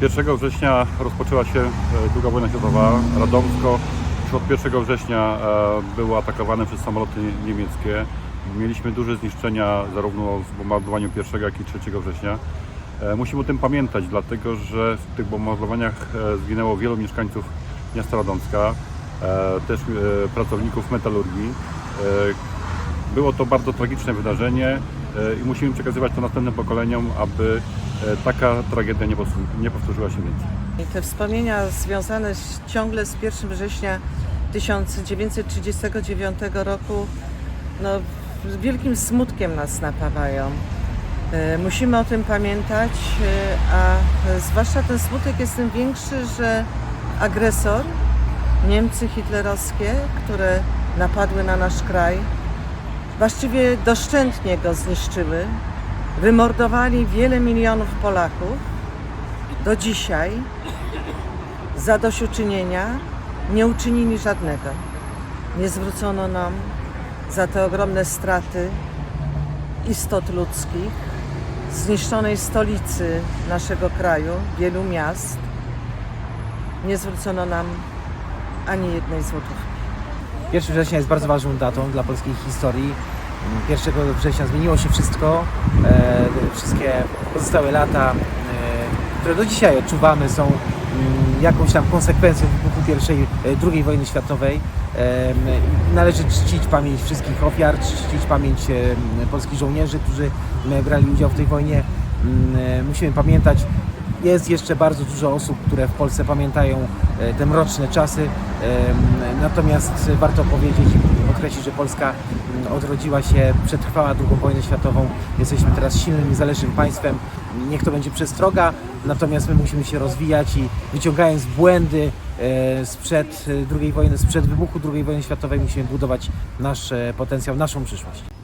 1 września rozpoczęła się e, II wojna światowa. Radomsko już od 1 września e, było atakowane przez samoloty niemieckie. Mieliśmy duże zniszczenia zarówno w bombardowaniu 1 jak i 3 września. E, Musimy o tym pamiętać, dlatego że w tych bombardowaniach e, zginęło wielu mieszkańców miasta Radomska, e, też e, pracowników metalurgii. E, Było to bardzo tragiczne wydarzenie e, i musimy przekazywać to następnym pokoleniom, aby e, taka tragedia nie powtó- nie powtórzyła się więcej. Te wspomnienia związane z, ciągle z 1 września 1939 roku no, z wielkim smutkiem nas napawają. E, Musimy o tym pamiętać, e, a e, zwłaszcza ten smutek jest tym większy, że agresor, Niemcy hitlerowskie, które napadły na nasz kraj, właściwie doszczętnie go zniszczyły, wymordowali wiele milionów Polaków. Do dzisiaj zadośćuczynienia nie uczynili żadnego. Nie zwrócono nam za te ogromne straty istot ludzkich, zniszczonej stolicy naszego kraju, wielu miast. Nie zwrócono nam ani jednej złotówki. 1 września jest bardzo ważną datą dla polskiej historii. 1 września zmieniło się wszystko. E, wszystkie pozostałe lata, e, które do dzisiaj odczuwamy, są mm, jakąś tam konsekwencją wybuchu pierwszej, e, II wojny światowej. Należy czcić pamięć wszystkich ofiar, czcić pamięć polskich żołnierzy, którzy brali udział w tej wojnie. Mm, Musimy pamiętać, jest jeszcze bardzo dużo osób, które w Polsce pamiętają te mroczne czasy. Natomiast warto powiedzieć i podkreślić, że Polska mm, odrodziła się, przetrwała II wojnę światową. Jesteśmy teraz silnym, niezależnym państwem. Niech to będzie przestroga, natomiast my musimy się rozwijać i wyciągając błędy e, sprzed e, II wojny, sprzed wybuchu II wojny światowej, musimy budować nasz e, potencjał, naszą przyszłość.